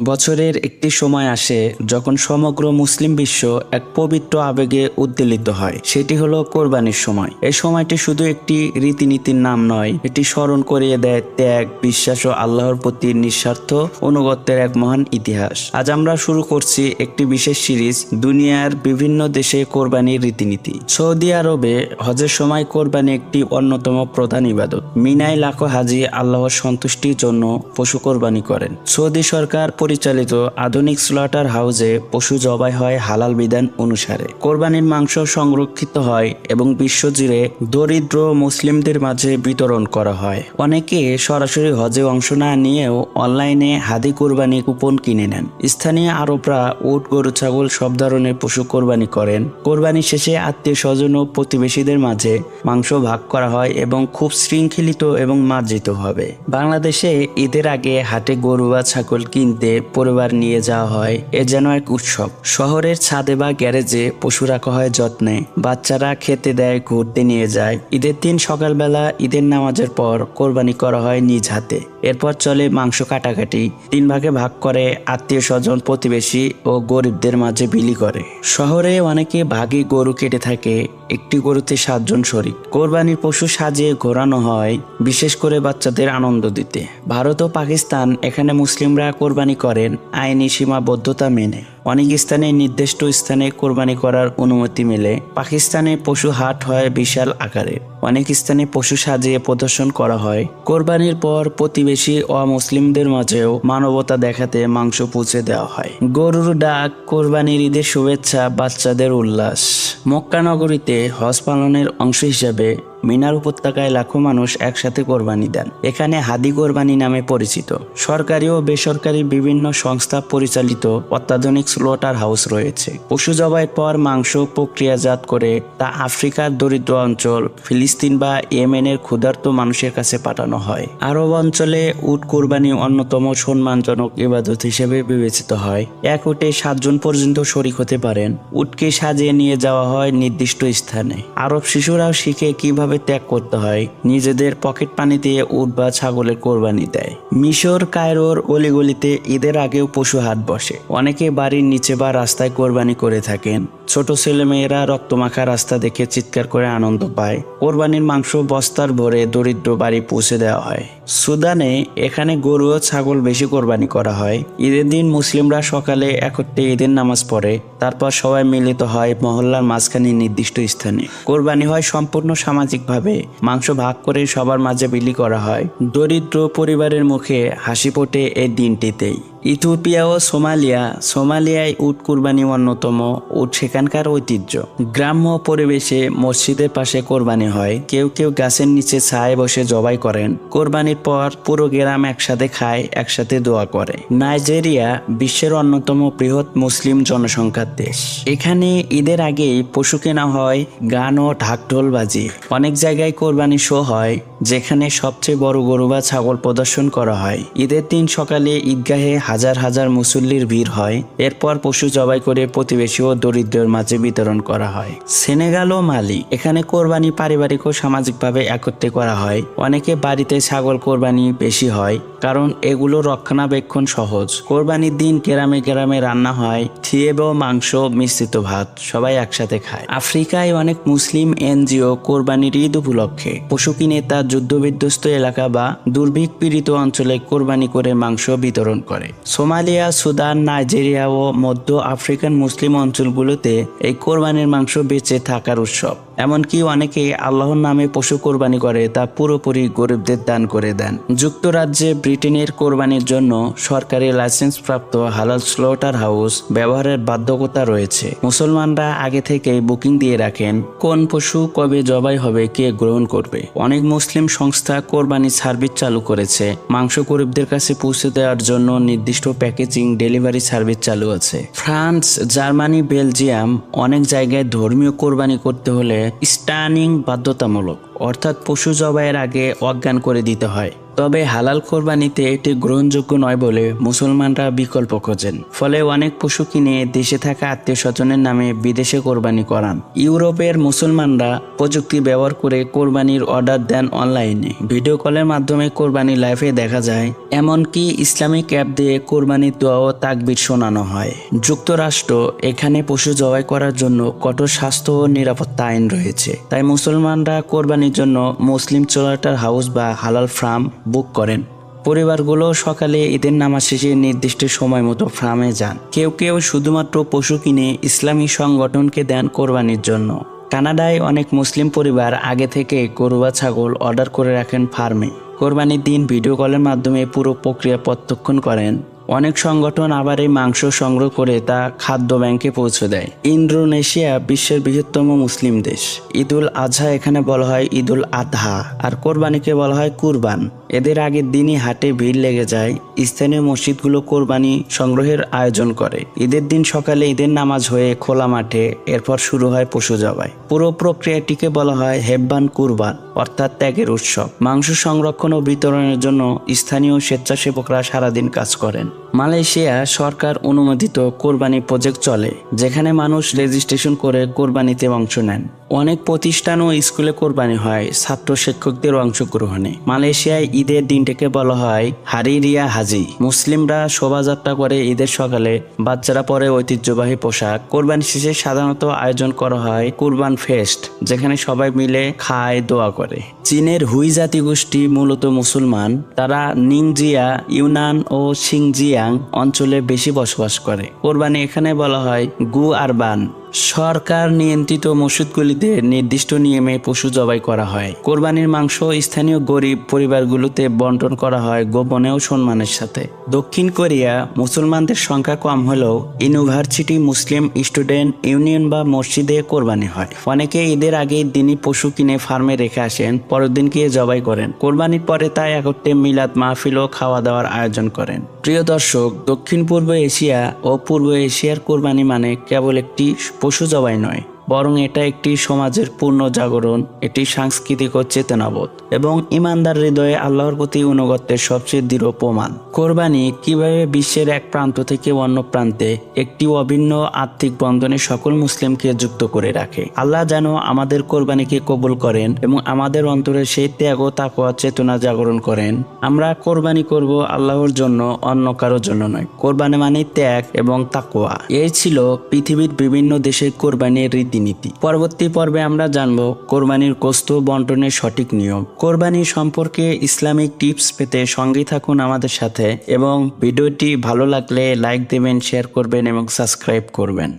বছরের একটি সময় আসে যখন সমগ্র মুসলিম বিশ্ব এক পবিত্র আবেগে উদ্বেলিত হয়। সেটি হলো কোরবানির সময়। এই সময়টি শুধু একটি রীতিনীতির নাম নয়, এটি স্মরণ করিয়ে দেয় ত্যাগ, বিশ্বাস ও আল্লাহর প্রতি নিঃস্বার্থ অনুগত্যের এক মহান ইতিহাস। আজ আমরা শুরু করছি একটি বিশেষ সিরিজ, দুনিয়ার বিভিন্ন দেশে কোরবানির রীতিনীতি। সৌদি আরবে হজের সময় কোরবানি একটি অন্যতম প্রধান ইবাদত। মিনায় লাখো হাজি আল্লাহর সন্তুষ্টির জন্য পশু কোরবানি করেন। সৌদি সরকার পরিচালিত আধুনিক স্লটার হাউসে পশু জবাই হয় হালাল বিধান অনুসারে। কোরবানির মাংস সংরক্ষিত হয় এবং বিশ্বজুড়ে দরিদ্র মুসলিমদের মাঝে বিতরণ করা হয়। অনেকে সরাসরি হজে অংশ না নিয়েও অনলাইনে হাদি কোরবানি কুপন কিনে নেন। স্থানীয় আরবরা উট, গরু, ছাগল সব ধরনের পশু কোরবানি করেন। কোরবানি শেষে আত্মীয় স্বজন ও প্রতিবেশীদের মাঝে মাংস ভাগ করা হয় এবং খুব শৃঙ্খলিত এবং মার্জিত হবে। বাংলাদেশে ঈদের আগে হাটে গরু বা ছাগল কিনতে পরিবার নিয়ে যাওয়া হয়। এ যেন এক উৎসব। শহরের ছাদে বা গ্যারেজে পশু রাখা হয় যত্নে বাচ্চারা খেতে দেয়, ঘুরতে নিয়ে যায়। ঈদের দিন সকালবেলা ঈদের নামাজের পর কোরবানি করা হয় নিজ হাতে। এরপর চলে মাংস কাটাকাটি। তিন ভাগে ভাগ করে আত্মীয় স্বজন, প্রতিবেশী ও গরিবদের মাঝে বিলি করে। শহরে অনেকে ভাগে গরু কেটে থাকে, একটি গরুতে সাতজন শরিক। কোরবানির পশু সাজিয়ে ঘোরানো হয়, বিশেষ করে বাচ্চাদের আনন্দ দিতে। ভারত ও পাকিস্তান, এখানে মুসলিমরা কোরবানি করেন আইনি সীমাবদ্ধতা মেনে। অনেক স্থানে নির্দিষ্ট স্থানে কোরবানি করার অনুমতি মেলে। পাকিস্তানে পশু হাট হয় বিশাল আকারে। অনেক স্থানে পশু সাজিয়ে প্রদর্শন করা হয়। কোরবানির পর প্রতিবেশী ও মুসলিমদের মাঝেও মানবতা দেখাতে মাংস পৌঁছে দেওয়া হয়। গরুর ডাক, কোরবানির ঈদের শুভেচ্ছা, বাচ্চাদের উল্লাস। মক্কা নগরীতে হজ পালনের অংশ হিসেবে মিনার উপত্যকায় লাখো মানুষ একসাথে কোরবানি দেন। এখানে হাদি কোরবানি নামে পরিচিত। সরকারি ও বেসরকারি বিভিন্ন সংস্থা পরিচালিত অত্যাধুনিক স্লোটার হাউস রয়েছে। পশু জবাইয়ের পর মাংস, প্রক্রিয়াজাত করে তা আফ্রিকার দরিদ্র অঞ্চল, ফিলিস্তিন বা ইয়েমেনের ক্ষুধার্ত মানুষের কাছে পাঠানো হয়। আরব অঞ্চলে উট কোরবানি অন্যতম সম্মানজনক ইবাদত হিসেবে বিবেচিত হয়। এক উটে সাতজন পর্যন্ত শরিক হতে পারেন। উটকে সাজিয়ে নিয়ে যাওয়া হয় নির্দিষ্ট স্থানে। আরব শিশুরাও শিখে কীভাবে ত্যাগ করতে হয়, নিজেদের পকেট পানি দিয়ে উট বা ছাগলের কোরবানি দেয়। মিশর, কায়রোর অলিগলিতে ঈদের আগেও পশু হাত বসে। অনেকে বাড়ির নিচে বা রাস্তায় কোরবানি করে থাকেন। ছোট ছেলেমেয়েরা রক্তমাখা রাস্তা দেখে চিৎকার করে আনন্দ পায়। কোরবানির মাংস বস্তার ভরে দরিদ্র বাড়ি পৌঁছে দেওয়া হয়। সুদানে এখানে গরু ও ছাগল বেশি কোরবানি করা হয়। ঈদের দিন মুসলিমরা সকালে একত্রে ঈদের নামাজ পড়ে, তারপর সবাই মিলিত হয় মহল্লার মাঝখানে নির্দিষ্ট স্থানে। কোরবানি হয় সম্পূর্ণ সামাজিকভাবে, মাংস ভাগ করে সবার মাঝে বিলি করা হয়। দরিদ্র পরিবারের মুখে হাসি ফোটে এই দিনটিতেই। ইথিওপিয়া ও সোমালিয়া, সোমালিয়ায় উট কোরবানি অন্যতম উট সেখানকার ঐতিহ্য। গ্রাম্য পরিবেশে মসজিদের পাশে কোরবানি হয়। কেউ কেউ গাছের নিচে ছায় বসে জবাই করেন। কোরবানির পর পুরো গ্রাম একসাথে খায়, একসাথে দোয়া করে। নাইজেরিয়া বিশ্বের অন্যতম বৃহৎ মুসলিম জনসংখ্যার দেশ। এখানে ঈদের আগেই পশু কেনা হয়, গান ও ঢাকঢোল বাজি। অনেক জায়গায় কোরবানি শো হয়, যেখানে সবচেয়ে বড় গরু বা ছাগল প্রদর্শন করা হয়। ঈদের দিন সকালে ঈদগাহে হাজার হাজার মুসল্লির ভিড় হয়। এরপর পশু জবাই করে প্রতিবেশী ও দরিদ্রের মাঝে বিতরণ করা হয়। সেনেগাল ও মালি, এখানে কোরবানি পারিবারিক ও সামাজিকভাবে একত্রে করা হয়। অনেকে বাড়িতে ছাগল কোরবানি বেশি হয়। কারণ এগুলো রক্ষণাবেক্ষণ সহজ। কোরবানির দিন গ্রামে গ্রামে রান্না হয় থিয়েব ও মাংস, মিশ্রিত ভাত, সবাই একসাথে খায়। আফ্রিকায় অনেক মুসলিম এনজিও কোরবানির ঈদ উপলক্ষে। পশু কিনে তা যুদ্ধবিধ্বস্ত এলাকা বা দুর্ভিক্ষ পীড়িত অঞ্চলে কোরবানি করে মাংস বিতরণ করে। সোমালিয়া, সুদান, নাইজেরিয়া ও মধ্য আফ্রিকান মুসলিম অঞ্চলগুলোতে এই কোরবানির মাংস বেঁচে থাকার উৎসব। এমনকি অনেকে আল্লাহর নামে পশু কোরবানি করে তা পুরোপুরি গরিবদের দান করে দেন। যুক্তরাজ্যে ব্রিটেনের কোরবানির জন্য সরকারি লাইসেন্স প্রাপ্ত হালাল স্লোটার হাউস ব্যবহারের বাধ্যকতা রয়েছে। মুসলমানরা আগে থেকেই বুকিং দিয়ে রাখেন কোন পশু কবে জবাই হবে, কে গ্রহণ করবে। অনেক মুসলিম সংস্থা কোরবানি সার্ভিস চালু করেছে। মাংস গরিবদের কাছে পৌঁছে দেওয়ার জন্য নির্দিষ্ট প্যাকেজিং ডেলিভারি সার্ভিস চালু আছে। ফ্রান্স, জার্মানি, বেলজিয়াম অনেক জায়গায় ধর্মীয় কোরবানি করতে হলে স্টানিং বাধ্যতামূলক, অর্থাৎ পশু জবাইয়ের আগে অজ্ঞান করে দিতে হয়। তবে হালাল কোরবানিতে এটি গ্রহণযোগ্য নয় বলে মুসলমানরা বিকল্প খোঁজেন। ফলে অনেক পশু কিনে দেশে থাকা আত্মীয় স্বজনের নামে বিদেশে কোরবানি করান। ইউরোপের মুসলমানরা প্রযুক্তি ব্যবহার করে কোরবানির অর্ডার দেন অনলাইনে। ভিডিও কলের মাধ্যমে কোরবানি লাইভে দেখা যায়, এমনকি ইসলামিক অ্যাপ দিয়ে কোরবানির দোয়া ও তাকবির শোনানো হয়। যুক্তরাষ্ট্র এখানে পশু জবাই করার জন্য কঠোর স্বাস্থ্য ও নিরাপত্তা আইন রয়েছে। তাই মুসলমানরা কোরবানির জন্য মুসলিম চোলাটার হাউস বা হালাল ফার্ম বুক করেন। পরিবারগুলো সকালে ঈদের নামাজ শেষে নির্দিষ্ট সময় মতো ফার্মে যান। কেউ কেউ শুধুমাত্র পশু কিনে ইসলামী সংগঠনকে দেন কোরবানির জন্য। কানাডায় অনেক মুসলিম পরিবার আগে থেকে গরু বা ছাগল অর্ডার করে রাখেন ফার্মে। কোরবানির দিন ভিডিও কলের মাধ্যমে পুরো প্রক্রিয়া প্রত্যক্ষণ করেন। অনেক সংগঠন আবার এই মাংস সংগ্রহ করে তা খাদ্য ব্যাংকে পৌঁছে দেয়। ইন্দোনেশিয়া বিশ্বের বৃহত্তম মুসলিম দেশ। ঈদুল আজহা এখানে বলা হয় ঈদুল আধহা আর কোরবানিকে বলা হয় কুরবান। এদের আগের দিনই হাটে ভিড় লেগে যায়। স্থানীয় মসজিদগুলো কোরবানি সংগ্রহের আয়োজন করে। ঈদের দিন সকালে ঈদের নামাজ হয়ে খোলা মাঠে এরপর শুরু হয় পশু জবাই। পুরো প্রক্রিয়াটিকে বলা হয় হেব্বান কুরবান। অর্থাৎ ত্যাগের উৎসব। মাংস সংরক্ষণ ও বিতরণের জন্য স্থানীয় স্বেচ্ছাসেবকরা সারাদিন কাজ করেন। মালয়েশিয়া সরকার অনুমোদিত কোরবানি প্রজেক্ট চলে, যেখানে মানুষ রেজিস্ট্রেশন করে কোরবানিতে অংশ নেন। অনেক প্রতিষ্ঠান ও স্কুলে কোরবানি হয় ছাত্র শিক্ষকদের অংশগ্রহণে। মালয়েশিয়ায় ঈদের দিনটাকে বলা হয় হারিরিয়া হাজি। মুসলিমরা শোভাযাত্রা করে ঈদের সকালে বাচ্চারা পরে ঐতিহ্যবাহী পোশাক। কোরবানি শেষে সাধারণত আয়োজন করা হয় কুরবান ফেস্ট, যেখানে সবাই মিলে খায়, দোয়া করে। চীনের হুই জাতিগোষ্ঠী মূলত মুসলমান। তারা নিংজিয়া, ইউনান ও সিংজিয়াং অঞ্চলে বেশি বসবাস করে। কোরবানি এখানে বলা হয় গু আরবান সরকার নিয়ন্ত্রিত মসজিদগুলিতে নির্দিষ্ট নিয়মে পশু জবাই করা হয়। কোরবানির মাংস স্থানীয় গরিব পরিবারগুলোতে বন্টন করা হয় গোপনে ও সম্মানের সাথে। দক্ষিণ কোরিয়া মুসলমানদের সংখ্যা কম হলেও ইউনিভার্সিটি মুসলিম স্টুডেন্ট ইউনিয়ন বা মসজিদে কোরবানি হয়। অনেকে ঈদের আগে দিনই পশু কিনে ফার্মে রেখে আসেন, পরের দিন গিয়ে জবাই করেন। কোরবানির পরে তাই একত্রে মিলাদ, মাহফিল ও খাওয়া দাওয়ার আয়োজন করেন। প্রিয় দর্শক, দক্ষিণ পূর্ব এশিয়া ও পূর্ব এশিয়ার কোরবানি মানে কেবল একটি পশু জবাই নয়। বরং এটা একটি সমাজের পূর্ণ জাগরণ, এটি সাংস্কৃতিক ও চেতনাবোধ, এবং ইমানদার হৃদয়ে আল্লাহর প্রতি অনুগত্যের সবচেয়ে দৃঢ় প্রমাণ। কোরবানি কীভাবে বিশ্বের এক প্রান্ত থেকে অন্য প্রান্তে একটি অভিন্ন আর্থিক বন্ধনে সকল মুসলিমকে যুক্ত করে রাখে। আল্লাহ যেন আমাদের কোরবানিকে কবুল করেন এবং আমাদের অন্তরে সেই ত্যাগ ও তাকওয়া, চেতনা জাগরণ করেন। আমরা কোরবানি করব আল্লাহর জন্য, অন্য কারোর জন্য নয়। কোরবানি মানে ত্যাগ এবং তাকওয়া। এই ছিল পৃথিবীর বিভিন্ন দেশের কোরবানির রীতিনীতি পরবর্তী পর্বে আমরা জানব কোরবানির কোস্ত বন্টনের সঠিক নিয়ম। কোরবানি সম্পর্কে ইসলামিক টিপস পেতে সঙ্গে থাকুন আমাদের সাথে এবং ভিডিওটি ভালো লাগলে লাইক দেবেন, শেয়ার করবেন এবং সাবস্ক্রাইব করবেন।